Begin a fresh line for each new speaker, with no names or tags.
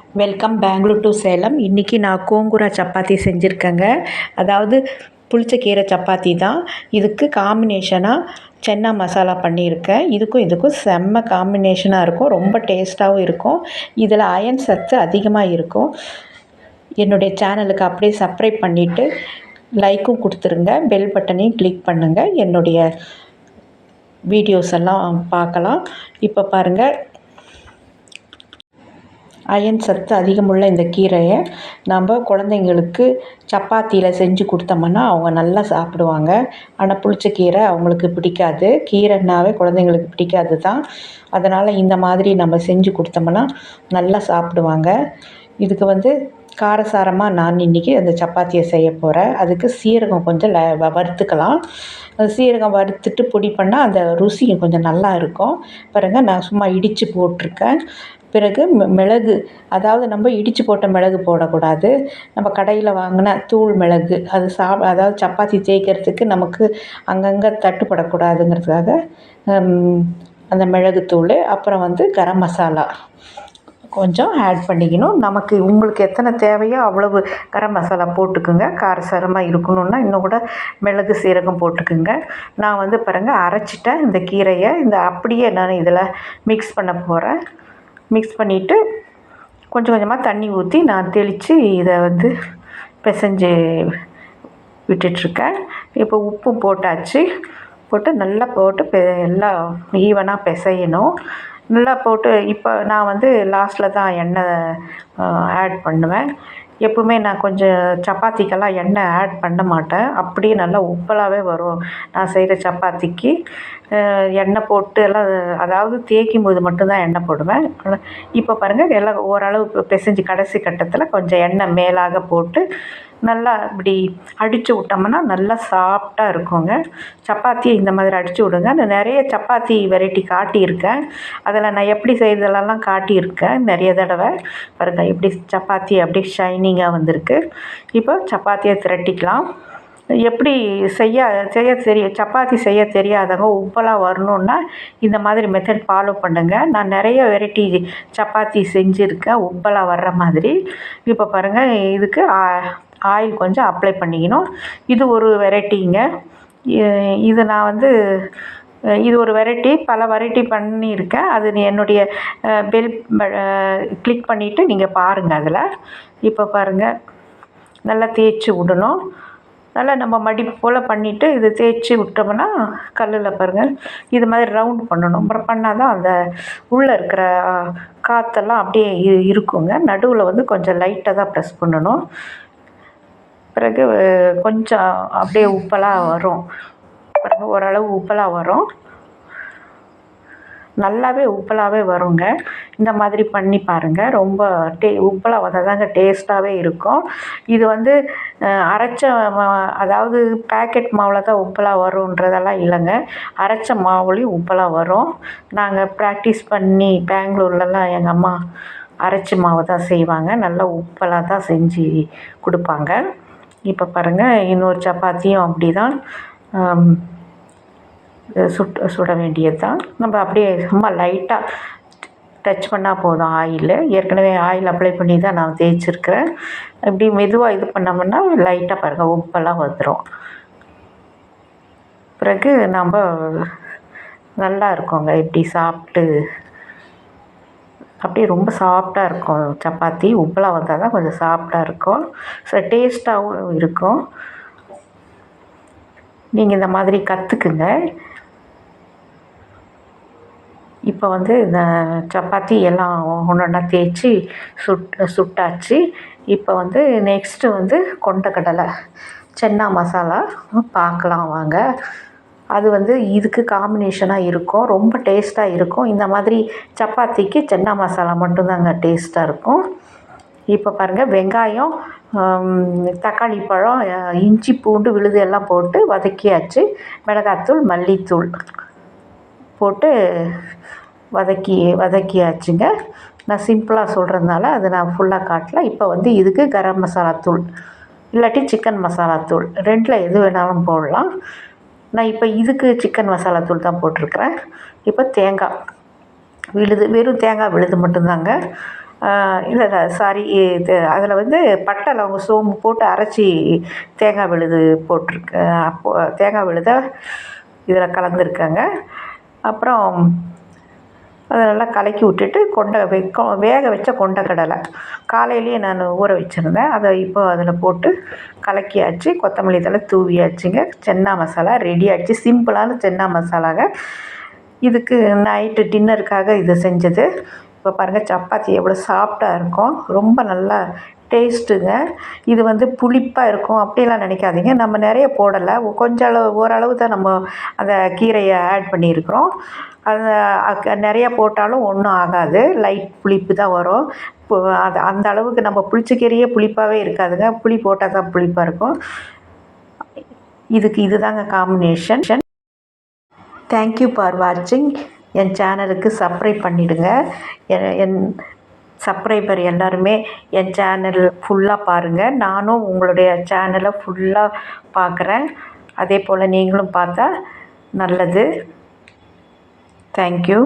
Welcome Bangalore to Salem இன்றைக்கி நான் கோங்குரா சப்பாத்தி செஞ்சுருக்கேங்க. அதாவது புளிச்ச கீரை சப்பாத்தி தான். இதுக்கு காம்பினேஷனாக சென்னா மசாலா பண்ணியிருக்கேன். இதுக்கும் இதுக்கும் செம்ம காம்பினேஷனாக இருக்கும். ரொம்ப டேஸ்ட்டாகவும் இருக்கும். இதில் அயன் சத்து அதிகமாக இருக்கும். என்னுடைய சேனலுக்கு அப்படியே சப்ஸ்கிரைப் பண்ணிவிட்டு லைக்கும் கொடுத்துருங்க. பெல் பட்டனையும் கிளிக் பண்ணுங்கள் என்னுடைய வீடியோஸ் எல்லாம் பார்க்கலாம். இப்போ பாருங்கள் அயன் சத்து அதிகமுள்ள இந்த கீரையை நம்ம குழந்தைங்களுக்கு சப்பாத்தியில் செஞ்சு கொடுத்தோம்னா அவங்க நல்லா சாப்பிடுவாங்க. ஆனால் புளிச்ச கீரை அவங்களுக்கு பிடிக்காது. கீரைன்னாவே குழந்தைங்களுக்கு பிடிக்காது தான். அதனால் இந்த மாதிரி நம்ம செஞ்சு கொடுத்தோம்னா நல்லா சாப்பிடுவாங்க. இதுக்கு வந்து காரசாரமாக நான் இன்றைக்கி அந்த சப்பாத்தியை செய்ய போகிறேன் அதுக்கு சீரகம் கொஞ்சம் ல வறுத்துக்கலாம். சீரகம் வறுத்துட்டு பொடி பண்ணால் அந்த ருசியும் கொஞ்சம் நல்லா இருக்கும். பாருங்கள் நான் சும்மா இடித்து போட்டிருக்கேன். பிறகு மிளகு அதாவது நம்ம இடித்து போட்ட மிளகு போடக்கூடாது. நம்ம கடையில் வாங்கின தூள் மிளகு அது சாப் அதாவது சப்பாத்தி தேய்க்கிறதுக்கு நமக்கு அங்கங்கே தட்டுப்படக்கூடாதுங்கிறதுக்காக அந்த மிளகுத்தூள் அப்புறம் வந்து கரம் மசாலா. கொஞ்சம் ஆட் பண்ணிக்கணும். நமக்கு உங்களுக்கு எத்தனை தேவையோ அவ்வளவு கரம் மசாலா போட்டுக்குங்க. காரசாரமாக இருக்கணுன்னா இன்னும் கூட மிளகு சீரகம் போட்டுக்குங்க. நான் வந்து பாருங்கள் அரைச்சிட்டேன் இந்த கீரையை இந்த அப்படியே நான் இதில் மிக்ஸ் பண்ண போகிறேன் மிக்ஸ் பண்ணிவிட்டு கொஞ்சம் கொஞ்சமாக தண்ணி ஊற்றி நான் தெளித்து இதை வந்து பிசைஞ்சு விட்டுட்ருக்கேன். இப்போ உப்பு போட்டாச்சு. போட்டு நல்லா போட்டு பெ எல்லாம் ஈவனாக பிசையணும். நல்லா போட்டு இப்போ நான் வந்து லாஸ்ட்டில் தான் எண்ணெய் ஆட் பண்ணுவேன். எப்பவுமே நான் கொஞ்சம் சப்பாத்திக்கெல்லாம் எண்ணெய் ஆட் பண்ண மாட்டேன். அப்படியே நல்லா உப்பலாகவே வரும். நான் செய்கிற சப்பாத்திக்கு. எண்ணெய் போட்டு எல்லாம் அதாவது தேய்க்கும் போது மட்டும்தான் எண்ணெய் போடுவேன். இப்போ பாருங்கள் எல்லாம் ஓரளவு பிசைஞ்சு கடைசி கட்டத்தில் கொஞ்சம் எண்ணெய் மேலாக போட்டு நல்லா இப்படி அடித்து விட்டோம்னா நல்லா சாஃப்டாக இருக்குங்க. சப்பாத்தியை இந்த மாதிரி அடித்து விடுங்க. நான் நிறைய சப்பாத்தி வெரைட்டி காட்டியிருக்கேன். அதில் நான் எப்படி செய்கிறதெல்லாம் காட்டியிருக்கேன். நிறைய தடவை. பாருங்கள் எப்படி சப்பாத்தி அப்படியே ஷைனிங்காக வந்திருக்கு. இப்போ சப்பாத்தியை திரட்டிக்கலாம். எப்படி செய்ய செய்ய தெரிய சப்பாத்தி செய்ய தெரியாதவங்க உப்பலாக வரணுன்னா இந்த மாதிரி மெத்தட் ஃபாலோ பண்ணுங்கள் நான் நிறைய வெரைட்டி சப்பாத்தி செஞ்சுருக்கேன் உப்பலாக வர்ற மாதிரி. இப்போ பாருங்கள் இதுக்கு ஆயில் கொஞ்சம் அப்ளை பண்ணிக்கணும். இது ஒரு வெரைட்டிங்க இது நான் வந்து இது ஒரு வெரைட்டி பல வெரைட்டி பண்ணியிருக்கேன். அது என்னுடைய பெல் கிளிக் பண்ணிவிட்டு நீங்கள் பாருங்கள் அதில். இப்போ பாருங்கள் நல்லா தேய்ச்சி விடணும். நல்லா நம்ம மடி போல் பண்ணிவிட்டு இது தேய்ச்சி விட்டோம்னா கல்லில் பாருங்கள் இது மாதிரி ரவுண்ட் பண்ணணும். அப்புறம் பண்ணால் தான் அந்த உள்ளே இருக்கிற காற்றெல்லாம் அப்படியே இருக்குங்க. நடுவில் வந்து கொஞ்சம் லைட்டாக தான் ப்ரெஸ் பண்ணணும். பிறகு கொஞ்சம் அப்படியே உப்பெல்லாம் வரும். பாருங்கள் ஓரளவு உப்பலாக வரும். நல்லாவே உப்பலாகவே வருங்க. இந்த மாதிரி பண்ணி பாருங்கள் ரொம்ப டே உப்பலாக வந்தால் தாங்க டேஸ்ட்டாகவே இருக்கும். இது வந்து அரைச்ச அதாவது பேக்கெட் மாவில் தான் உப்பலாக வருன்றதெல்லாம் இல்லைங்க. அரைச்ச மாவுலேயும் உப்பலாக வரும். நாங்கள் ப்ராக்டிஸ் பண்ணி பெங்களூர்லலாம் எங்கள் அம்மா அரைச்ச மாவை தான் செய்வாங்க. நல்லா உப்பலாக தான் செஞ்சு கொடுப்பாங்க. இப்போ பாருங்கள் இன்னொரு சப்பாத்தியும் அப்படி தான் சுட்டு சுட வேண்டியது தான் நம்ம அப்படியே சும்மா லைட்டாக டச் பண்ணால் போதும் ஆயில் ஏற்கனவே ஆயில் அப்ளை பண்ணி தான் நான் தேய்ச்சிருக்கிறேன். இப்படி மெதுவாக இது பண்ணோம்னா லைட்டாக பாருங்கள் உப்பெல்லாம் வந்துடும் பிறகு நம்ம நல்லா இருக்கோங்க இப்படி சாப்பிட்டு. அப்படியே ரொம்ப சாஃப்டாக இருக்கும் சப்பாத்தி. உப்பெல்லாம் வந்தால் தான் கொஞ்சம் சாஃப்டாக இருக்கும். ஸோ டேஸ்ட்டாகவும் இருக்கும். நீங்கள் இந்த மாதிரி கற்றுக்குங்க இப்போ வந்து இந்த சப்பாத்தி எல்லாம் ஒன்று ஒன்றா தேய்ச்சி சுட் சுட்டாச்சு. இப்போ வந்து நெக்ஸ்ட்டு வந்து கொண்டக்கடலை சென்னா மசாலா பார்க்கலாம் வாங்க. அது வந்து இதுக்கு காம்பினேஷனாக இருக்கும் ரொம்ப டேஸ்ட்டாக இருக்கும். இந்த மாதிரி சப்பாத்திக்கு சென்னா மசாலா மட்டும்தாங்க டேஸ்ட்டாக இருக்கும். இப்போ பாருங்கள் வெங்காயம் தக்காளி பழம் இஞ்சி பூண்டு விழுது எல்லாம் போட்டு வதக்கியாச்சு. மிளகாத்தூள் மல்லித்தூள் போட்டு வதக்கி வதக்கியாச்சுங்க. நான் சிம்பிளாக சொல்கிறதுனால அதை நான் ஃபுல்லாக காட்டல. இப்போ வந்து இதுக்கு கரம் மசாலா தூள் இல்லாட்டி சிக்கன் மசாலா தூள். ரெண்டில் எது வேணாலும் போடலாம். நான் இப்போ இதுக்கு சிக்கன் மசாலா தூள் தான் போட்டிருக்கிறேன். இப்போ தேங்காய் விழுது வெறும் தேங்காய் விழுது மட்டும்தாங்க. இல்லை இல்லை சாரி இது அதில் வந்து பட்டை லவங்க சோம்பு போட்டு அரைச்சி தேங்காய் விழுது போட்டிருக்கு அப்போ தேங்காய் விழுத இதில் கலந்துருக்கேங்க. அப்புறம் அதை நல்லா கலக்கி விட்டுட்டு கொண்டை வைக்க வேக வச்ச கொண்டக்கடலை காலையிலேயே நான் ஊற வச்சுருந்தேன். அதை இப்போ அதில் போட்டு கலக்கியாச்சு. கொத்தமல்லி தழை தூவியாச்சுங்க. சென்னா மசாலா ரெடி ஆகிடுச்சு சிம்பிளான சென்னா மசாலாங்க. இதுக்கு நைட்டு டின்னருக்காக இது செஞ்சது. இப்போ பாருங்கள் சப்பாத்தி எவ்வளோ சாஃப்டாக இருக்கும். ரொம்ப நல்லா டேஸ்ட்டுங்க இது வந்து புளிப்பாக இருக்கும். அப்படிலாம் நினைக்காதீங்க. நம்ம நிறைய போடலை. கொஞ்சம் அளவு ஓரளவு தான் நம்ம அந்த கீரையை ஆட் பண்ணியிருக்கிறோம். அது நிறையா போட்டாலும் ஒன்றும் ஆகாது. லைட் புளிப்பு தான் வரும். இப்போ அது அந்த அளவுக்கு நம்ம புளிச்சக்கீரையே புளிப்பாகவே இருக்காதுங்க. புளி போட்டால் தான் புளிப்பாக இருக்கும். இதுக்கு இதுதாங்க காம்பினேஷன் தேங்க்யூ ஃபார் வாட்சிங் என் சேனலுக்கு சப்ஸ்கிரைப் பண்ணிவிடுங்க என் சப்ஸ்கிரைபர் எல்லாருமே என் சேனல் ஃபுல்லாக பாருங்கள் நானும் உங்களுடைய சேனலை ஃபுல்லாக பார்க்குறேன் அதே போல் நீங்களும் பார்த்தா நல்லது. தேங்க்யூ